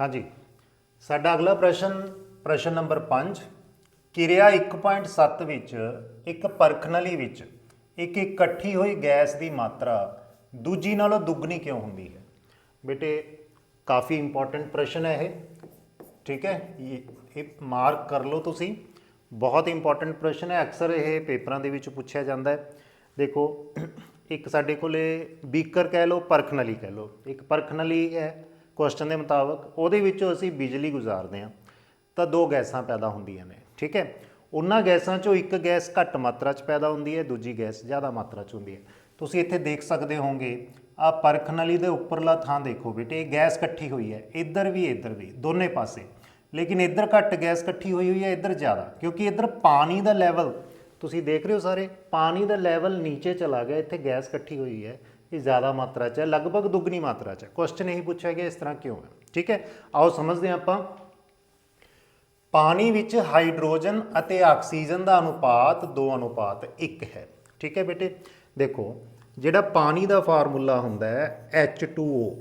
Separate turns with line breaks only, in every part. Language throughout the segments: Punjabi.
ਹਾਂਜੀ। ਸਾਡਾ ਅਗਲਾ ਪ੍ਰਸ਼ਨ ਪ੍ਰਸ਼ਨ ਨੰਬਰ 5 ਕਿਰਿਆ 1.7 ਵਿੱਚ, ਇੱਕ ਪਰਖਣਲੀ ਵਿੱਚ, ਇੱਕ ਇਕੱਠੀ ਹੋਈ ਗੈਸ ਦੀ ਮਾਤਰਾ, ਦੂਜੀ ਨਾਲੋਂ ਦੁੱਗਣੀ ਕਿਉਂ ਹੁੰਦੀ ਹੈ? ਬੇਟੇ, ਕਾਫੀ ਇੰਪੋਰਟੈਂਟ ਪ੍ਰਸ਼ਨ ਹੈ ਇਹ। ਠੀਕ ਹੈ? ਇਹ ਮਾਰਕ ਕਰ ਲਓ ਤੁਸੀਂ। ਬਹੁਤ ਇੰਪੋਰਟੈਂਟ ਪ੍ਰਸ਼ਨ ਹੈ। ਅਕਸਰ ਇਹ ਪੇਪਰਾਂ ਦੇ ਵਿੱਚ ਪੁੱਛਿਆ ਜਾਂਦਾ ਹੈ। ਦੇਖੋ, ਇੱਕ ਸਾਡੇ ਕੋਲੇ ਬੀਕਰ ਕਹਿ ਲਓ ਪਰਖਣਲੀ ਕਹਿ ਲਓ। ਇੱਕ ਪਰਖਣਲੀ ਹੈ। ਕੁਐਸਚਨ ਦੇ ਮੁਤਾਬਕ ਉਹਦੇ ਵਿੱਚੋਂ ਅਸੀਂ ਬਿਜਲੀ ਗੁਜ਼ਾਰਦੇ ਹਾਂ, ਤਾਂ ਦੋ ਗੈਸਾਂ ਪੈਦਾ ਹੁੰਦੀਆਂ ਨੇ, ਠੀਕ ਹੈ? ਉਹਨਾਂ ਗੈਸਾਂ ਚੋਂ ਇੱਕ ਗੈਸ ਘੱਟ ਮਾਤਰਾ 'ਚ ਪੈਦਾ ਹੁੰਦੀ ਹੈ, ਦੂਜੀ ਗੈਸ ਜ਼ਿਆਦਾ ਮਾਤਰਾ 'ਚ ਹੁੰਦੀ ਹੈ। ਤੁਸੀਂ ਇੱਥੇ ਦੇਖ ਸਕਦੇ ਹੋਵੋਗੇ ਆ ਪਰਖਣਲੀ ਦੇ ਉੱਪਰਲਾ ਥਾਂ ਦੇਖੋ ਬੇਟੇ, ਇਹ ਗੈਸ ਇਕੱਠੀ ਹੋਈ ਹੈ, ਇੱਧਰ ਵੀ ਇੱਧਰ ਵੀ, ਦੋਨੇ ਪਾਸੇ। ਲੇਕਿਨ ਇੱਧਰ ਘੱਟ ਗੈਸ ਇਕੱਠੀ ਹੋਈ ਹੋਈ ਹੈ, ਇੱਧਰ ਜ਼ਿਆਦਾ, ਕਿਉਂਕਿ ਇੱਧਰ ਪਾਣੀ ਦਾ ਲੈਵਲ ਤੁਸੀਂ ਦੇਖ ਰਹੇ ਹੋ ਸਾਰੇ, ਪਾਣੀ ਦਾ ਲੈਵਲ ਨੀਚੇ ਚਲਾ ਗਿਆ, ਇੱਥੇ ਗੈਸ ਇਕੱਠੀ ਹੋਈ ਹੈ। ਇਹ ਜ਼ਿਆਦਾ ਮਾਤਰਾ 'ਚ ਹੈ, ਲਗਭਗ ਦੁੱਗਣੀ ਮਾਤਰਾ 'ਚ ਹੈ। ਕੁਐਸਚਨ ਇਹੀ ਪੁੱਛਿਆ ਗਿਆ ਇਸ ਤਰ੍ਹਾਂ ਕਿਉਂ ਹੈ? ਠੀਕ ਹੈ? ਆਓ ਸਮਝਦੇ ਹਾਂ ਆਪਾਂ। ਪਾਣੀ ਵਿੱਚ ਹਾਈਡਰੋਜਨ ਅਤੇ ਆਕਸੀਜਨ ਦਾ ਅਨੁਪਾਤ 2 ਅਨੁਪਾਤ 1 ਹੈ। ਠੀਕ ਹੈ ਬੇਟੇ? ਦੇਖੋ, ਜਿਹੜਾ ਪਾਣੀ ਦਾ ਫਾਰਮੂਲਾ ਹੁੰਦਾ ਹੈ H2O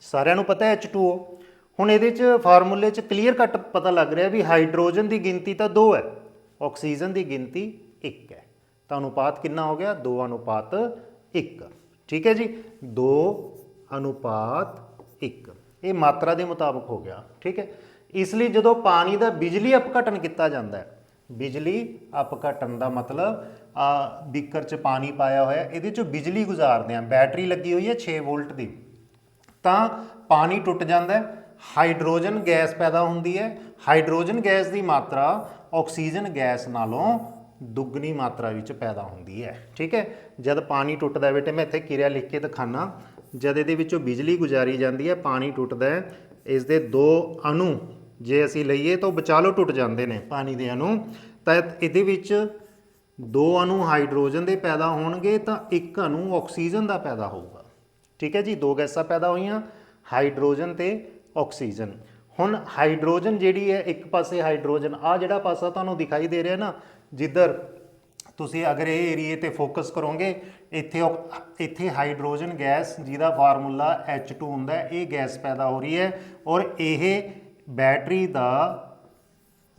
ਸਾਰਿਆਂ ਨੂੰ ਪਤਾ ਹੈ H2O ਹੁਣ ਇਹਦੇ ਚ ਫਾਰਮੂਲੇ ਚ ਕਲੀਅਰ ਕੱਟ ਪਤਾ ਲੱਗ ਰਿਹਾ ਵੀ ਹਾਈਡਰੋਜਨ ਦੀ ਗਿਣਤੀ ਤਾਂ 2 ਹੈ। ਆਕਸੀਜਨ ਦੀ ਗਿਣਤੀ 1 ਹੈ। ਤਾਂ ਅਨੁਪਾਤ ਕਿੰਨਾ ਹੋ ਗਿਆ? 2 ਅਨੁਪਾਤ 1 ਠੀਕ ਹੈ ਜੀ? 2 ਅਨੁਪਾਤ 1 ਇਹ ਮਾਤਰਾ ਦੇ ਮੁਤਾਬਕ ਹੋ ਗਿਆ। ਠੀਕ ਹੈ? ਇਸ ਲਈ ਜਦੋਂ ਪਾਣੀ ਦਾ ਬਿਜਲੀ ਅਪਘਟਨ ਕੀਤਾ ਜਾਂਦਾ ਹੈ, ਬਿਜਲੀ ਅਪਘਟਨ ਦਾ ਮਤਲਬ, ਆ, ਬੀਕਰ ਚ ਪਾਣੀ ਪਾਇਆ ਹੋਇਆ, ਇਹਦੇ ਚੋਂ ਬਿਜਲੀ ਗੁਜ਼ਾਰਦੇ ਆ ਬੈਟਰੀ ਲੱਗੀ ਹੋਈ ਹੈ 6 ਵੋਲਟ ਦੀ। ਤਾਂ ਪਾਣੀ ਟੁੱਟ ਜਾਂਦਾ ਹੈ। ਹਾਈਡਰੋਜਨ ਗੈਸ ਪੈਦਾ ਹੁੰਦੀ ਹੈ। ਹਾਈਡਰੋਜਨ ਗੈਸ ਦੀ ਮਾਤਰਾ ਆਕਸੀਜਨ ਗੈਸ ਨਾਲੋਂ ਦੁੱਗਣੀ ਮਾਤਰਾ ਵਿੱਚ ਪੈਦਾ ਹੁੰਦੀ ਹੈ। ਠੀਕ ਹੈ? ਜਦ ਪਾਣੀ ਟੁੱਟਦਾ ਬੇਟੇ, ਮੈਂ ਇੱਥੇ ਕਿਰਿਆ ਲਿਖ ਕੇ ਦਿਖਾਣਾ ਜਦ ਇਹਦੇ ਵਿੱਚੋਂ ਬਿਜਲੀ ਗੁਜ਼ਾਰੀ ਜਾਂਦੀ ਹੈ, ਪਾਣੀ ਟੁੱਟਦਾ ਹੈ ਇਸ ਦੇ ਦੋ ਅਣੂ ਜੇ ਅਸੀਂ ਲਈਏ ਤਾਂ ਉਹ ਵਿਚਾਲੋ ਟੁੱਟ ਜਾਂਦੇ ਨੇ ਪਾਣੀ ਦੇ ਅਣੂ। ਤਾਂ ਇਹਦੇ ਵਿੱਚ ਦੋ ਅਣੂ ਹਾਈਡਰੋਜਨ ਦੇ ਪੈਦਾ ਹੋਣਗੇ ਤਾਂ ਇੱਕ ਅਣੂ ਆਕਸੀਜਨ ਦਾ ਪੈਦਾ ਹੋਊਗਾ। ਠੀਕ ਹੈ ਜੀ? ਦੋ ਗੈਸਾਂ ਪੈਦਾ ਹੋਈਆਂ, ਹਾਈਡਰੋਜਨ ਤੇ ਆਕਸੀਜਨ। ਹੁਣ ਹਾਈਡਰੋਜਨ ਜਿਹੜੀ ਹੈ, ਇੱਕ ਪਾਸੇ ਹਾਈਡਰੋਜਨ ਆ ਜਿਹੜਾ ਪਾਸਾ ਤੁਹਾਨੂੰ ਦਿਖਾਈ ਦੇ ਰਿਹਾ ਨਾ, ਜਿੱਧਰ ਤੁਸੀਂ ਅਗਰ ਇਹ ਏਰੀਏ ਤੇ ਫੋਕਸ ਕਰੋਗੇ, ਇੱਥੇ ਆਕ- ਇੱਥੇ ਹਾਈਡਰੋਜਨ ਗੈਸ ਜਿਹਦਾ ਫਾਰਮੂਲਾ H2 ਹੁੰਦਾ ਹੈ ਇਹ ਗੈਸ ਪੈਦਾ ਹੋ ਰਹੀ ਹੈ ਔਰ ਇਹ ਬੈਟਰੀ ਦਾ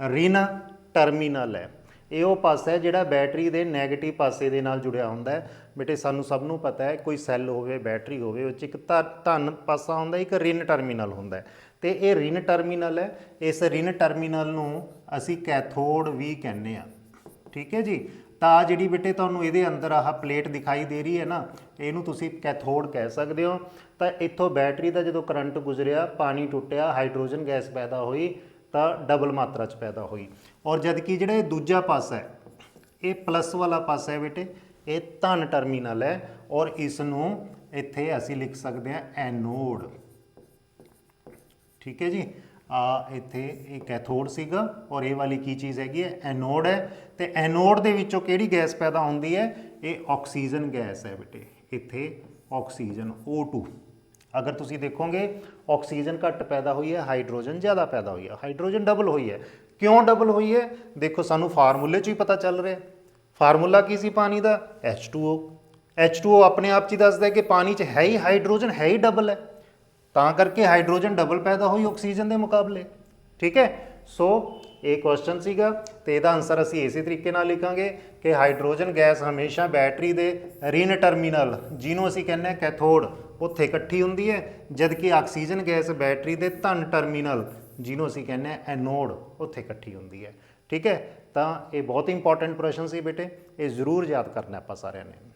ਰਿਨ ਟਰਮੀਨਲ ਹੈ। ਇਹ ਉਹ ਪਾਸਾ ਹੈ ਜਿਹੜਾ ਬੈਟਰੀ ਦੇ 네ਗੇਟਿਵ ਪਾਸੇ ਦੇ ਨਾਲ ਜੁੜਿਆ ਹੁੰਦਾ ਹੈ। ਬੇਟੇ, ਸਾਨੂੰ ਸਭ ਨੂੰ ਪਤਾ ਹੈ, ਕੋਈ ਸੈੱਲ ਹੋਵੇ, ਬੈਟਰੀ ਹੋਵੇ, ਉਹ 'ਚ ਇੱਕ ਧਾ- ਧਨ ਪਾਸਾ ਹੁੰਦਾ, ਇੱਕ ਰਿਨ ਟਰਮੀਨਲ ਹੁੰਦਾ ਹੈ। ਤੇ ਇਹ ਰਿਨ ਟਰਮੀਨਲ ਹੈ। ਇਸ ਰਿਨ ਟਰਮੀਨਲ ਨੂੰ ਅਸੀਂ ਕੈਥੋਡ ਵੀ ਕਹਿੰਦੇ ਆ ਠੀਕ ਹੈ ਜੀ? ਤਾਂ ਜਿਹੜੀ ਬੇਟੇ, ਤੁਹਾਨੂੰ ਇਹਦੇ ਅੰਦਰ ਆਹ ਪਲੇਟ ਦਿਖਾਈ ਦੇ ਰਹੀ ਹੈ ਨਾ, ਇਹਨੂੰ ਤੁਸੀਂ ਕੈਥੋਡ ਕਹਿ ਸਕਦੇ ਹੋ। ਤਾਂ ਇੱਥੋਂ ਬੈਟਰੀ ਦਾ ਜਦੋਂ ਕਰੰਟ ਗੁਜ਼ਰਿਆ, ਪਾਣੀ ਟੁੱਟਿਆ ਹਾਈਡਰੋਜਨ ਗੈਸ ਪੈਦਾ ਹੋਈ ਤਾਂ ਡਬਲ ਮਾਤਰਾ ਚ ਪੈਦਾ ਹੋਈ। ਔਰ ਜਦ ਕਿ ਜਿਹੜਾ ਇਹ ਦੂਜਾ ਪਾਸਾ ਹੈ, ਇਹ ਪਲੱਸ ਵਾਲਾ ਪਾਸਾ ਹੈ ਬੇਟੇ, ਇਹ ਧਨ ਟਰਮੀਨਲ ਹੈ ਔਰ ਇਸ ਨੂੰ ਇੱਥੇ ਅਸੀਂ ਲਿਖ ਸਕਦੇ ਹਾਂ ਐਨੋਡ ਠੀਕ ਹੈ ਜੀ? ਆ ਇੱਥੇ ਇਹ ਕੈਥੋਡ ਸੀਗਾ ਔਰ ਇਹ ਵਾਲੀ ਕੀ ਚੀਜ਼ ਹੈਗੀ ਹੈ? ਐਨੋਡ ਹੈ। ਤੇ ਐਨੋਡ ਦੇ ਵਿੱਚੋਂ ਕਿਹੜੀ ਗੈਸ ਪੈਦਾ ਹੁੰਦੀ ਹੈ? ਇਹ ਆਕਸੀਜਨ ਗੈਸ ਹੈ ਬੇਟੇ। ਇੱਥੇ ਆਕਸੀਜਨ O2 ਅਗਰ ਤੁਸੀਂ ਦੇਖੋਗੇ, ਆਕਸੀਜਨ ਘੱਟ ਪੈਦਾ ਹੋਈ ਹੈ, ਹਾਈਡਰੋਜਨ ਜ਼ਿਆਦਾ ਪੈਦਾ ਹੋਈ ਹੈ। ਹਾਈਡਰੋਜਨ ਡਬਲ ਹੋਈ ਹੈ। ਕਿਉਂ ਡਬਲ ਹੋਈ ਹੈ? ਦੇਖੋ, ਸਾਨੂੰ ਫਾਰਮੂਲੇ 'ਚ ਹੀ ਪਤਾ ਚੱਲ ਰਿਹਾ ਫਾਰਮੂਲਾ ਕੀ ਸੀ ਪਾਣੀ ਦਾ? H2O H2O ਆਪਣੇ ਆਪ 'ਚ ਹੀ ਦੱਸਦਾ ਹੈ ਕਿ ਪਾਣੀ 'ਚ ਹੈ ਹੀ ਹਾਈਡਰੋਜਨ, ਹੈ ਹੀ ਡਬਲ ਹੈ। ਤਾਂ ਕਰਕੇ ਹਾਈਡਰੋਜਨ ਡਬਲ ਪੈਦਾ ਹੋਈ ਆਕਸੀਜਨ ਦੇ ਮੁਕਾਬਲੇ। ਠੀਕ ਹੈ? ਸੋ ਇਹ ਕੁਐਸਚਨ ਸੀਗਾ ਤੇ ਇਹਦਾ ਆਨਸਰ ਅਸੀਂ ਇਸੇ ਤਰੀਕੇ ਨਾਲ ਲਿਖਾਂਗੇ ਕਿ ਹਾਈਡਰੋਜਨ ਗੈਸ ਹਮੇਸ਼ਾ ਬੈਟਰੀ ਦੇ ਰਿਨ ਟਰਮੀਨਲ ਜਿਹਨੂੰ ਅਸੀਂ ਕਹਿੰਦੇ ਹਾਂ ਕੈਥੋਡ ਉੱਥੇ ਇਕੱਠੀ ਹੁੰਦੀ ਹੈ, ਜਦਕਿ ਆਕਸੀਜਨ ਗੈਸ ਬੈਟਰੀ ਦੇ ਧਨ ਟਰਮੀਨਲ ਜਿਹਨੂੰ ਅਸੀਂ ਕਹਿੰਦੇ ਹਾਂ ਐਨੋਡ ਉੱਥੇ ਇਕੱਠੀ ਹੁੰਦੀ ਹੈ। ਠੀਕ ਹੈ? ਤਾਂ ਇਹ ਬਹੁਤ ਇੰਪੋਰਟੈਂਟ ਪ੍ਰਸ਼ਨ ਸੀ ਬੇਟੇ, ਇਹ ਜ਼ਰੂਰ ਯਾਦ ਕਰਨਾ ਆਪਾਂ ਸਾਰਿਆਂ ਨੇ।